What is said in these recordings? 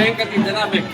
Kaya yung katinda namin.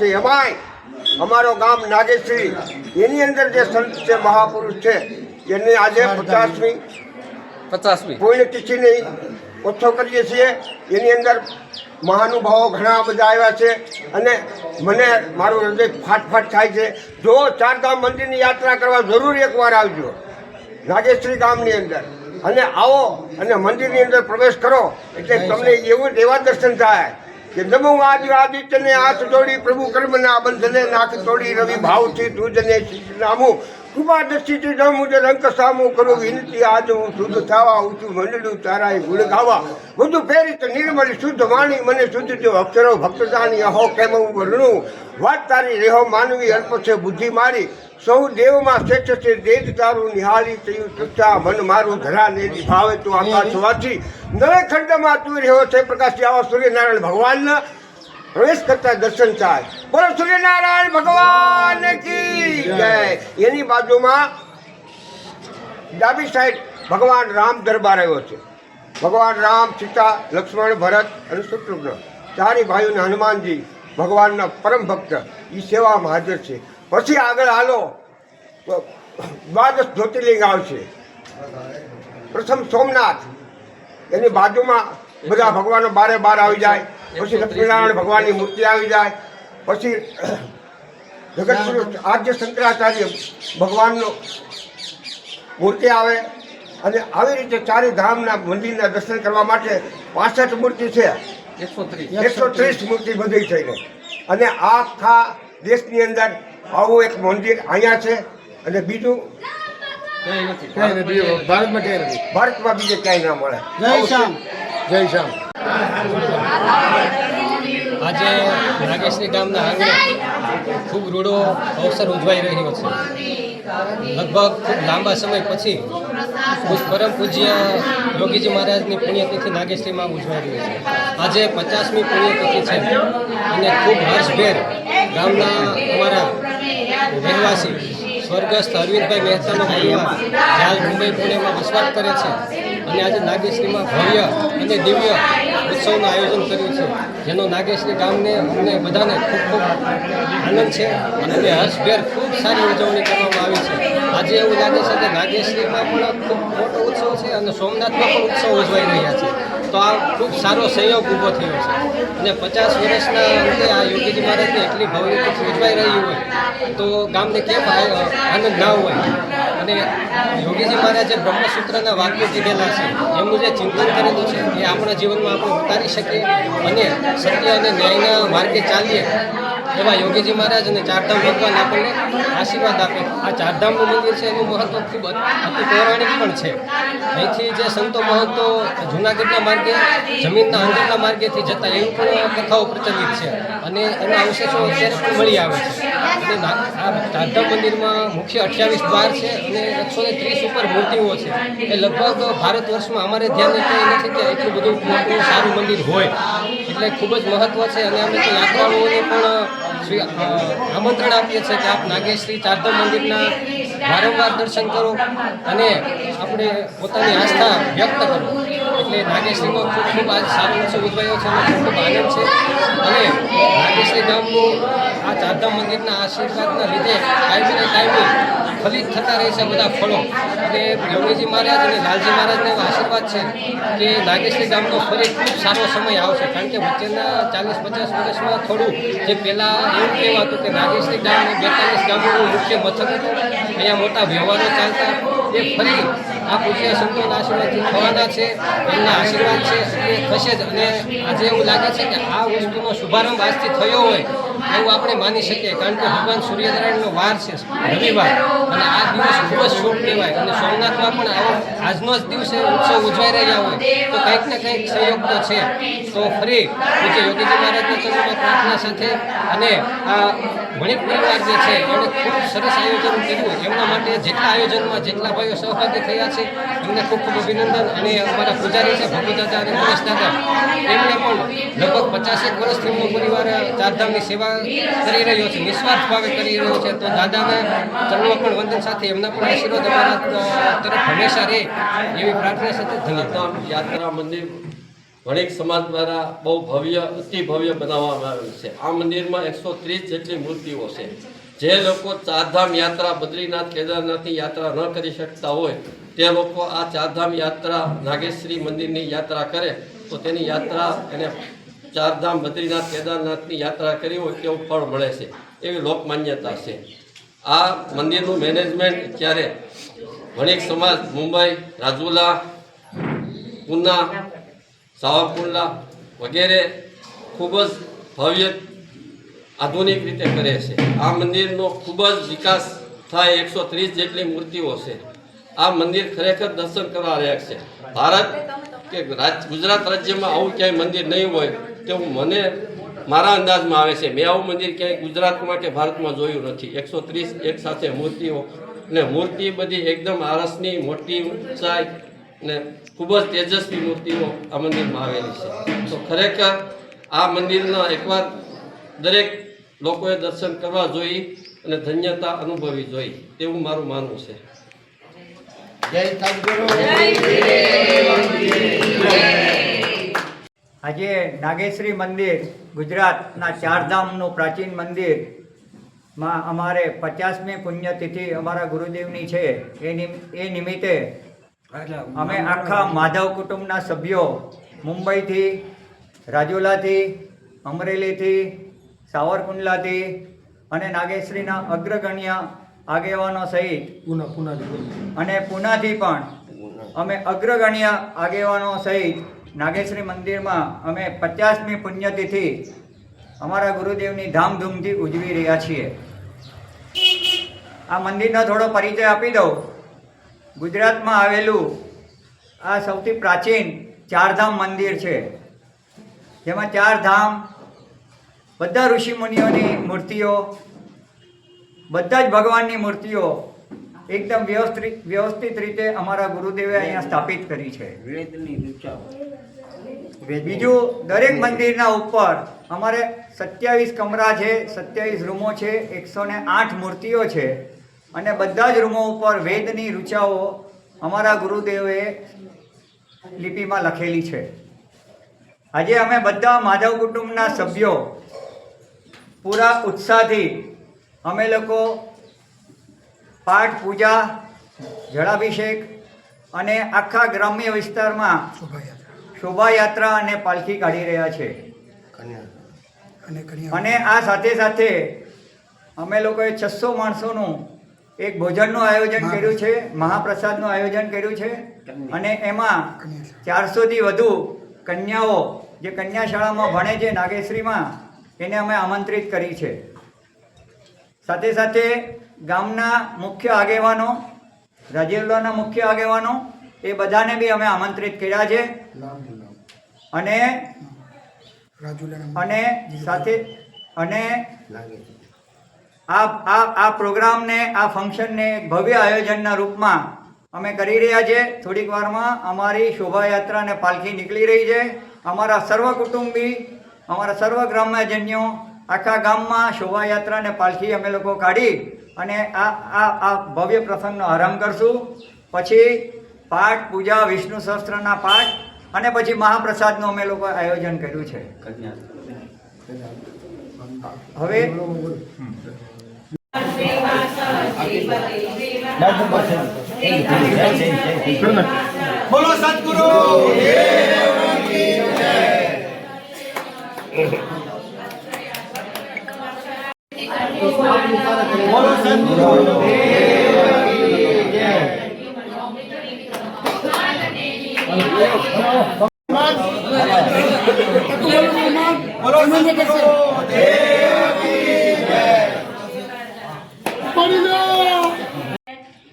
છે એમાંય અમારો ગામ નાગેશ્રી. એની અંદર જે સંત છે મહાપુરુષ છે એની આજે પચાસમી પચાસમી. પુણ્યતિથિની ઓછો કરીએ છીએ. એની અંદર મહાનુભાવો ઘણા બધા આવ્યા છે અને મને મારું હૃદય ફાટફાટ થાય છે. જો ચારધામ મંદિરની યાત્રા કરવા જરૂર એકવાર આવજો નાગેશ્રી ગામની અંદર. અને આવો અને મંદિરની અંદર પ્રવેશ કરો એટલે તમને એવું એવા દર્શન થાય. કે દમું આજ આદિત્યને હાથ જોડી પ્રભુ કર્મના બંધને નાખ તોડી રવિ ભાવથી તુજને નામું કૃપા દ્રષ્ટિથી ન મુજબ અંક સામું કરું વિનંતી આજ હું શુદ્ધ થવા ઊંચું મંડળું તારા ગુણ ગાવા બધું પ્રેરિત નિર્મળી શુદ્ધ વાણી મને શુદ્ધ જો અક્ષરો ભક્તદાની અહો કેમ હું વર્ણું? વાત તારી રેહો માનવી અલ્પ છે બુદ્ધિ મારી. સૌ દેવમાં શ્રેષ્ઠ છે, દેજ તારું નિહાળી થયું સચ્ચા મન મારું ધરા ને ભાવે તું આકાશવાથી નવે ખંડમાં તું રહ્યો છે પ્રકાશ આવા સૂર્યનારાયણ ભગવાનના પ્રવેશ કરતા દર્શન થાય. બોલો સૂર્યનારાયણ ભગવાન કી જય. એની બાજુમાં ડાબી સાઈડ ભગવાન રામ દરબાર આવ્યો છે. ભગવાન રામ સીતા લક્ષ્મણ ભરત અને શત્રુઘ્ન. ચારે ભાઈઓને હનુમાનજી ભગવાનના પરમ ભક્ત એ સેવામાં હાજર છે. પછી આગળ હાલો. દ્વાદશ જ્યોતિર્લિંગ આવશે. પ્રથમ સોમનાથ. એની બાજુમાં બધા ભગવાનો બારે બાર આવી જાય. પછી લક્ષ્મીનારાયણ ભગવાનની મૂર્તિ આવી જાય. પછી જગતગુરુ આદ્ય શંકરાચાર્ય ભગવાનનો મૂર્તિ આવે અને આવી રીતે ચારે ધામના મંદિરના દર્શન કરવા માટે પાસઠ મૂર્તિ છે. એકસો ત્રીસ. મૂર્તિ બધી થઈને. અને આ આખા દેશની અંદર આવું એક મંદિર અહીંયા છે. અને બીજું? ભારતમાં બીજે ક્યાંય ના મળે. જય શ્યામ. જય શ્યામ. આજે નાગેશ્રી ગામના આંગણે ખૂબ રૂડો અવસર ઉજવાઈ રહ્યો છે. લગભગ ખૂબ લાંબા સમય પછી પરમ પૂજ્ય યોગીજી મહારાજની પુણ્યતિથિ નાગેશ્રીમાં ઉજવાઈ રહી છે. આજે પચાસમી પુણ્યતિથિ છે અને ખૂબ હર્ષભેર ગામના અમારા રહેવાસી સ્વર્ગસ્થ અરવિંદભાઈ મહેતાનો પરિવાર હાલ મુંબઈ પુણેમાં વસવાટ કરે છે અને આજે નાગેશ્રીમાં ભવ્ય અને દિવ્ય ઉત્સવનું આયોજન કર્યું છે. જેનો નાગેશ્રી ગામને અમને બધાને ખૂબ ખૂબ આનંદ છે અને હર્ષભેર ખૂબ સારી ઉજવણી કરવામાં આવી છે. આજે એવું લાગે છે કે નાગેશ્રીમાં પણ ખૂબ મોટો ઉત્સવ છે અને સોમનાથમાં પણ ઉત્સવ ઉજવાઈ રહ્યા છે. તો આ ખૂબ સારો સંયોગ ઊભો થયો છે. અને પચાસ વર્ષના અંતે આ યોગીજી મહારાજની એટલી ભવ્ય ઉજવાઈ રહી હોય તો ગામને કેમ આનંદ ના હોય? અને યોગીજી મહારાજે બ્રહ્મસૂત્રના વાક્યો કીધેલા છે, એમનું જે ચિંતન કરેલું છે, એ આપણા જીવનમાં આપણે ઉતારી શકીએ અને સત્ય અને ન્યાયના માર્ગે ચાલીએ, એવા યોગીજી મહારાજ અને ચારધામ ભગવાન આપણને આશીર્વાદ આપે. આ ચારધામનું મંદિર છે, એનું મહત્વ ખૂબ અતિ પૌરાણિક પણ છે. અહીંથી જે સંતો મહંતો જૂનાગઢના માર્ગે, જમીનના અંદરના માર્ગેથી જતા, એવી પણ કથાઓ પ્રચલિત છે. અને એના અવશેષો અત્યારે પણ મળી આવે છે. અને મંદિરમાં મુખ્ય અઠ્યાવીસ દ્વાર છે અને એકસો ને ત્રીસ ઉપર મૂર્તિઓ છે. એ લગભગ ભારત વર્ષમાં અમારે ધ્યાન નથી કે એટલું બધું મોટું સારું મંદિર હોય. એટલે ખૂબ જ મહત્વ છે અને અમે તો યાત્રાળુઓને પણ આમંત્રણ આપીએ છીએ કે આપ નાગેશ્રી ચારધામ મંદિરના વારંવાર દર્શન કરો અને આપણે પોતાની આસ્થા વ્યક્ત કરો. એટલે નાગેશ્રીનો ખૂબ ખૂબ આજ સારો ઉત્સવ ઉજવાયો છે અને ખૂબ આનંદ છે. અને નાગેશ્રી ગામનું આ ચારધામ મંદિરના આશીર્વાદના લીધે કાયમી ને કાયમી ફલિત થતા રહે છે બધા ફળો. અને યોગીજી મહારાજ અને લાલજી મહારાજને આશીર્વાદ છે કે નાગેશ્રી ગામનો ફરી ખૂબ સારો સમય આવશે. કારણ કે વચ્ચેના ચાલીસ પચાસ વર્ષમાં થોડું જે પહેલાં એવું કહેવાતું કે નાગેશ્રી ગામ એ બેતાલીસ ગામનું મુખ્ય મથક હતું. અહીંયા મોટા વ્યવહારો ચાલતા. એ ફરી આ પૂજ્ય સંતોના આશીર્વાદથી થવાના છે, એમના આશીર્વાદ છે, એ થશે જ. અને આજે એવું લાગે છે કે આ વસ્તુનો શુભારંભ આજથી થયો હોય. એવું આપણે માની શકીએ, કારણ કે ભગવાન સૂર્યનારાયણનો વાર છે રવિવાર. અને આ દિવસ ખૂબ જ શુભ કહેવાય. અને સોમનાથમાં પણ આવો આજનો જ દિવસે ઉત્સવ ઉજવાઈ રહ્યા હોય, તો કંઈક ને કંઈક સંયોગ તો છે. તો ફરી પૂજ્ય યોગીજી મહારાજના ચરણમાં પ્રાર્થના સાથે અને આ વણિક પરિવાર જે છે એમણે ખૂબ સરસ આયોજન કર્યું. એમના માટે જેટલા આયોજનમાં જેટલા ભાઈઓ સહભાગી થયા છે, એમને ખૂબ ખૂબ અભિનંદન. અને અમારા પૂજારી છે, ભગુ દાદા અને ગણેશ દાદા. એમણે પણ લગભગ પચાસેક વર્ષથી એમનો પરિવાર ચારધામની સેવા કરી રહ્યો છે, નિસ્વાર્થ ભાવે કરી રહ્યો છે. તો દાદાના ચરણો પણ વંદન સાથે એમના પણ આશીર્વાદ અમારા તરફ હંમેશા રહે એવી પ્રાર્થના સાથે ધન્યવાદ. યાત્રા મંદિર વણિક સમાજ દ્વારા બહુ ભવ્ય, અતિ ભવ્ય બનાવવામાં આવેલું છે. આ મંદિરમાં એકસો ત્રીસ જેટલી મૂર્તિઓ છે. જે લોકો ચારધામ યાત્રા, બદ્રીનાથ, કેદારનાથની યાત્રા ન કરી શકતા હોય, તે લોકો આ ચારધામ યાત્રા નાગેશ્વરી મંદિરની યાત્રા કરે, તો તેની યાત્રા એને ચારધામ બદ્રીનાથ કેદારનાથની યાત્રા કરી હોય તેવું ફળ મળે છે. એવી લોકમાન્યતા છે. આ મંદિરનું મેનેજમેન્ટ અત્યારે વણિક સમાજ, મુંબઈ, રાજુલા, પુના, સાવરકુંડલા વગેરે ખૂબ જ ભવ્ય આધુનિક રીતે કરે છે. આ મંદિરનો ખૂબ જ વિકાસ થાય એકસો ત્રીસ જેટલી મૂર્તિઓ છે. આ મંદિર ખરેખર દર્શન કરવા લાયક છે. ભારત કે ગુજરાત રાજ્યમાં આવું ક્યાંય મંદિર નહીં હોય તેવું મને મારા અંદાજમાં આવે છે. મેં આવું મંદિર ક્યાંય ગુજરાતમાં કે ભારતમાં જોયું નથી. એકસો ત્રીસ એક સાથે મૂર્તિઓ ને મૂર્તિ બધી એકદમ આરસની, મોટી, ઊંચાઈ ને ખૂબ જ તેજસ્વી મૂર્તિઓ આ મંદિરમાં આવેલી છે. તો ખરેખર આ મંદિરના એકવાર દરેક લોકોએ દર્શન કરવા જોઈ અને ધન્યતા અનુભવવી જોઈ. તેવું મારું માનવું છે. જય સદગુરુ આજે નાગેશ્વરી મંદિર ગુજરાતના ચારધામનું પ્રાચીન મંદિરમાં અમારે પચાસમી પુણ્યતિથિ અમારા ગુરુદેવની છે એ એ નિમિત્તે અમે આખા માધવ કુટુંબના સભ્યો મુંબઈથી રાજુલાથી અમરેલીથી સાવરકુંડલાથી અને નાગેશ્રીના અગ્રગણ્ય આગેવાનો સહિત પુના પુના અને પુનાથી પણ અમે અગ્રગણ્ય આગેવાનો સહિત નાગેશ્વરી મંદિરમાં અમે પચાસમી પુણ્યતિથિ અમારા ગુરુદેવની ધામધૂમથી ઉજવી રહ્યા છીએ. આ મંદિરનો થોડો પરિચય આપી દઉં. ગુજરાતમાં આવેલું આ સૌથી પ્રાચીન ચારધામ મંદિર છે. જેમાં ચાર ધામ બધા ઋષિમુનિઓની મૂર્તિઓ બધા જ ભગવાનની મૂર્તિઓ એકદમ વ્યવસ્થિત વ્યવસ્થિત રીતે અમારા ગુરુદેવે અહીંયા સ્થાપિત કરી છે. બીજું દરેક મંદિરના ઉપર અમારે સત્યાવીસ કમરા છે સત્યાવીસ રૂમો છે એકસો ને આઠ મૂર્તિઓ છે. અને બધા જ રૂમો ઉપર વેદની રૂચાઓ અમારા ગુરુદેવે લિપિમાં લખેલી છે. આજે અમે બધા માધવ કુટુંબના સભ્યો પૂરા ઉત્સાહથી અમે લોકો પાઠ પૂજા જળાભિષેક અને આખા ગ્રામ્ય વિસ્તારમાં શોભાયાત્રા. અને પાલખી કાઢી રહ્યા છે. અને આ સાથે સાથે અમે લોકોએ છસો માણસોનું એક ભોજનનું આયોજન કર્યું છે મહાપ્રસાદનું આયોજન કર્યું છે. અને એમાં ચારસોથી વધુ કન્યાઓ જે કન્યા શાળામાં ભણે છે નાગેશ્રીમાં એને અમે આમંત્રિત કરી છે. સાથે સાથે ગામના મુખ્ય આગેવાનો રાજેવલાના મુખ્ય આગેવાનો, એ બધાને બી અમે આમંત્રિત કર્યા છે. અને અને સાથે અને આ આ આ પ્રોગ્રામને, આ ફંક્શનને ભવ્ય આયોજનના રૂપમાં અમે કરી રહ્યા છે. થોડીક વારમાં અમારી શોભાયાત્રા પાલખી નીકળી રહી છે. અમારા સર્વ કુટુંબી, અમારા સર્વ ગ્રામ્યજન્યો આખા ગામમાં શોભાયાત્રા અને પાલખી અમે લોકો કાઢી અને આ આ આ ભવ્ય પ્રસંગનો આરંભ કરશું. પછી પાઠ, પૂજા, વિષ્ણુ સહસ્ત્રના પાઠ અને પછી મહાપ્રસાદનું અમે લોકો આયોજન કર્યું છે. હવે બોલો સદગુરુ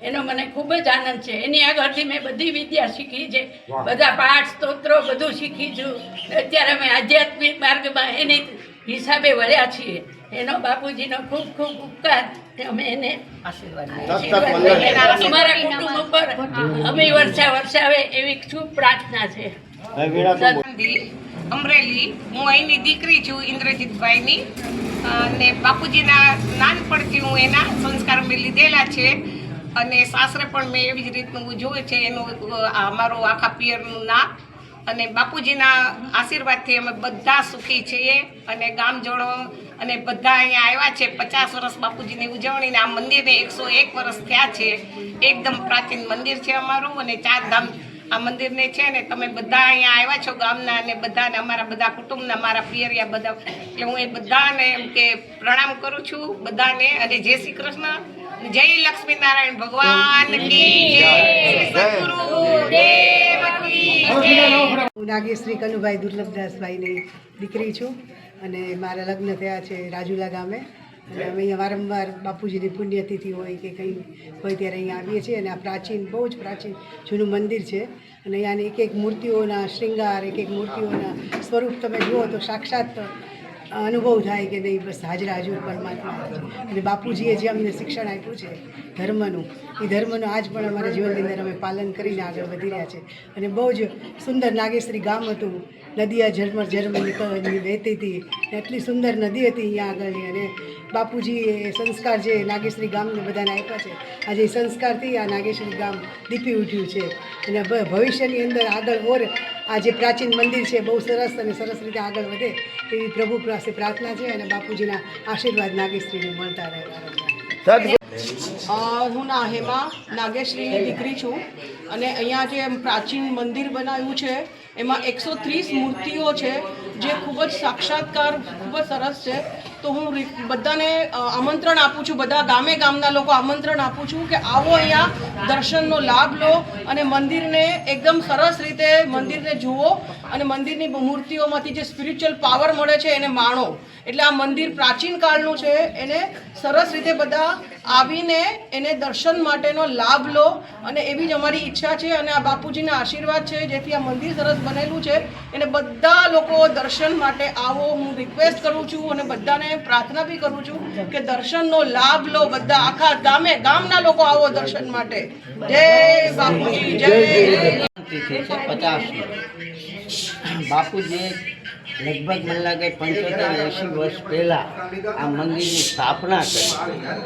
એનો મને ખૂબ જ આનંદ છે. એની આગળથી મેં બધી વિદ્યા શીખી છે. બધા પાઠ, સ્તોત્રો બધું શીખી છું. અત્યારે અમે આધ્યાત્મિક માર્ગમાં એની હિસાબે વળ્યા છીએ. એનો બાપુજીનો ખૂબ ખૂબ ઉપકાર અમે એને અમારા કુટુંબ ઉપર અમે વર્ષા વર્ષાવે એવી શુભ પ્રાર્થના છે? અમરેલી હું અહીંની દીકરી છું ઇન્દ્રજીતભાઈની. અને બાપુજીના નાનપણથી હું એના સંસ્કાર મેં લીધેલા છે. અને સાસરે પણ મેં એવી જ રીતનું જોયું છે. એનું અમારું આખા પિયરનું નામ અને બાપુજીના આશીર્વાદથી અમે બધા સુખી છીએ અને ગામજોડો અને બધા અહીંયા આવ્યા છે. પચાસ વર્ષ બાપુજીની ઉજવણીને આ મંદિરને એકસો એક વર્ષ થયા છે. એકદમ પ્રાચીન મંદિર છે અમારું અને ચાર ધામ આ મંદિરને છે ને તમે બધા અહીંયા આવ્યા છો ગામના અને બધાને અમારા બધા કુટુંબના, મારા પિયરિયા બધા. એટલે હું એ બધાને એમ કે પ્રણામ કરું છું બધાને અને જય શ્રી કૃષ્ણ. જય લક્ષ્મીનારાયણ ભગવાન હું નાગેશ્રી કનુભાઈ દુર્લભદાસભાઈની દીકરી છું અને મારા લગ્ન થયા છે રાજુલા ગામે. અને અમે અહીંયા વારંવાર બાપુજીની પુણ્યતિથિ હોય કે કંઈ હોય ત્યારે અહીંયા આવીએ છીએ અને આ પ્રાચીન બહુ જ પ્રાચીન જૂનું મંદિર છે. અને અહીંયાની એક એક મૂર્તિઓના શ્રૃંગાર એક એક મૂર્તિઓના સ્વરૂપ તમે જુઓ તો સાક્ષાત અનુભવ થાય કે નહીં બસ હાજરા હાજર પરમાત્મા અને બાપુજીએ જે અમને શિક્ષણ આપ્યું છે ધર્મનું, એ ધર્મનું આજ પણ અમારા જીવનની અંદર અમે પાલન કરીને આગળ વધી રહ્યા છે. અને બહુ જ સુંદર નાગેશ્રી ગામ હતું. નદીયા ઝરમર ઝરમર નીકળ વહેતી હતી. એટલી સુંદર નદી હતી અહીંયા આગળની અને બાપુજીએ એ સંસ્કાર જે નાગેશ્રી ગામને બધાને આપ્યા છે આજે સંસ્કારથી આ નાગેશ્વરી ગામ દીપી ઉઠ્યું છે. અને ભવિષ્યની અંદર આગળ ઓર આ જે પ્રાચીન મંદિર છે બહુ સરસ અને સરસ રીતે આગળ વધે એવી પ્રભુ પાસે પ્રાર્થના છે અને બાપુજીના આશીર્વાદ નાગેશ્રીને મળતા રહે. હું ના હેમા નાગેશ્રીની દીકરી છું. અને અહીંયા જે પ્રાચીન મંદિર બનાવ્યું છે, એમાં એકસો ત્રીસ મૂર્તિઓ છે, જે ખૂબ જ સાક્ષાત્કાર, ખૂબ જ સરસ છે. તો હું બધાને આમંત્રણ આપું છું, બધા ગામે ગામના લોકો આમંત્રણ આપું છું કે આવો અહીંયા દર્શનનો લાભ લો અને મંદિરને એકદમ સરસ રીતે, મંદિરને જુઓ અને મંદિરની મૂર્તિઓમાંથી જે સ્પિરિચ્યુઅલ પાવર મળે છે એને માણો. એટલે આ મંદિર પ્રાચીન કાળનું છે, એને સરસ રીતે બધા આવીને એને દર્શન માટેનો લાભ લો અને એવી જ અમારી ઈચ્છા છે અને આ બાપુજીના આશીર્વાદ છે, જેથી આ મંદિર સરસ બનેલું છે. એને બધા લોકો દર્શન માટે આવો. હું રિક્વેસ્ટ કરું છું અને બધાને પ્રાર્થના બી કરું છું કે દર્શનનો લાભ લો બધા. આખા ગામે, ગામના લોકો આવો દર્શન માટે. જય બાપુજી, જય. પચાસ બાપુજી લગભગ મને લાગે પંચોતેર એંશી વર્ષ પહેલાં આ મંદિરની સ્થાપના કરી.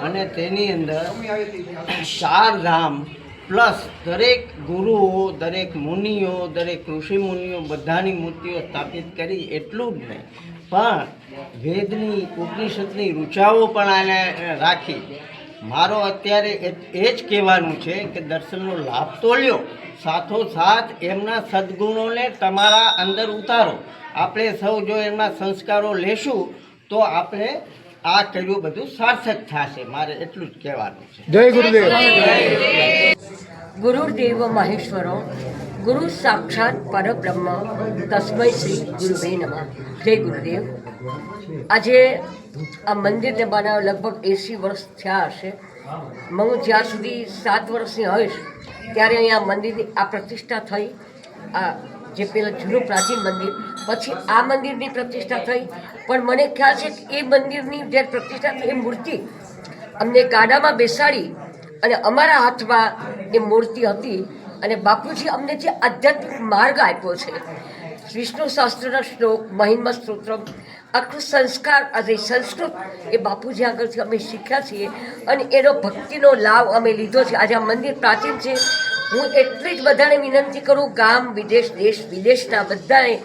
અને તેની અંદર ચાર ધામ પ્લસ દરેક ગુરુઓ દરેક મુનિઓ દરેક ઋષિ મુનિઓ બધાની મૂર્તિઓ સ્થાપિત કરી એટલું જ નહીં. પણ વેદની ઉપનિષદની રૂચાઓ પણ આને રાખી. મારો અત્યારે એ એ જ કહેવાનું છે કે દર્શનનો લાભ તો લ્યો. સાથોસાથ એમના સદ્ગુણોને તમારા અંદર ઉતારો. આપણે સૌ જો એમના સંસ્કારો લેશું તો આપણે આ કર્યું બધું સાર્થક થશે. મારે એટલું જ કહેવાનું છે. જય ગુરુદેવ. ગુરુર્દેવ મહેશ્વરો, ગુરુ સાક્ષાત પરબ્રહ્મ, તસ્મય શ્રી ગુરુવે નમઃ. જય ગુરુદેવ. આજે આ મંદિરને બનાવ લગભગ એંસી વર્ષ થયા હશે. હું જ્યાં સુધી સાત વર્ષની હોઈશ, ત્યારે અહીંયા મંદિરની આ પ્રતિષ્ઠા થઈ. આ જે પેલા જૂનું પ્રાચીન મંદિર, પછી આ મંદિરની પ્રતિષ્ઠા થઈ. પણ મને ખ્યાલ છે કે એ મંદિરની જે પ્રતિષ્ઠા થઈ એ મૂર્તિ અમને ગાડામાં બેસાડી અને અમારા હાથમાં એ મૂર્તિ હતી અને બાપુજી અમને જે આધ્યાત્મિક માર્ગ આપ્યો છે, વિષ્ણુ શાસ્ત્રનો શ્લોક મહિમ્મ સ્તોત્ર આખું સંસ્કાર, આજે સંસ્કૃત એ બાપુજી આગળથી અમે શીખ્યા છીએ અને એનો ભક્તિનો લાભ અમે લીધો છે. આજે આ મંદિર પ્રાચીન છે. હું એટલી જ બધાને વિનંતી કરું, ગામ, વિદેશ, દેશ, વિદેશના બધાએ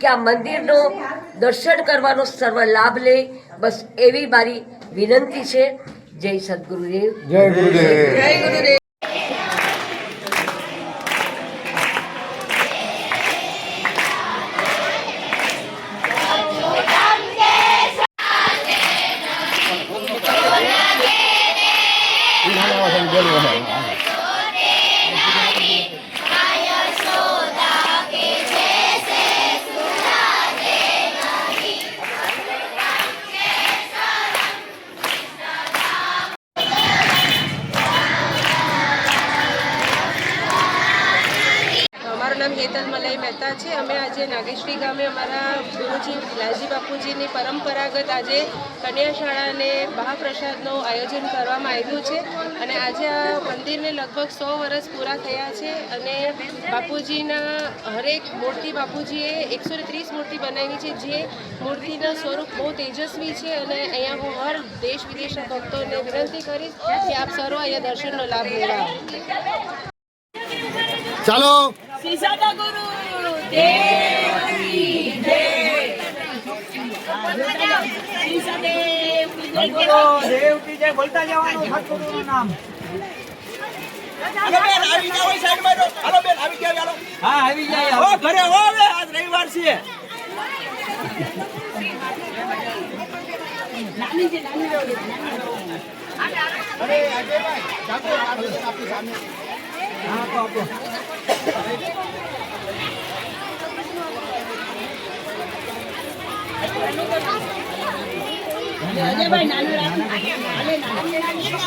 કે આ મંદિરનો દર્શન કરવાનો સર્વ લાભ લે. બસ એવી મારી વિનંતી છે. જય સદગુરુદેવ. જય ગુરુદેવ. જય ગુરુદેવ. મલાઈ છે. અમે આજે નાગેશ્વરી ગામે અમારા ગુરુજી લાલજી બાપુજીની પરંપરાગત આજે કન્યાશાળાને મહાપ્રસાદનું આયોજન કરવામાં આવ્યું છે અને આજે આ મંદિરને લગભગ સો વર્ષ પૂરા થયા છે અને બાપુજીના હરેક મૂર્તિ બાપુજીએ એકસો ત્રીસ મૂર્તિ બનાવી છે. જે મૂર્તિના સ્વરૂપ બહુ તેજસ્વી છે અને અહીંયા હું હર દેશ વિદેશના ભક્તોને વિનંતી કરીશ કે આપ સર્વ અહીંયા દર્શનનો લાભ લેવા ચાલો સિસદગુરુ દેવની જય સદગુરુ જવાનું નામ હાલો હા આવી જાય હો ઘરે હો હવે રવિવાર છે અજયભાઈ નાનું રાખું.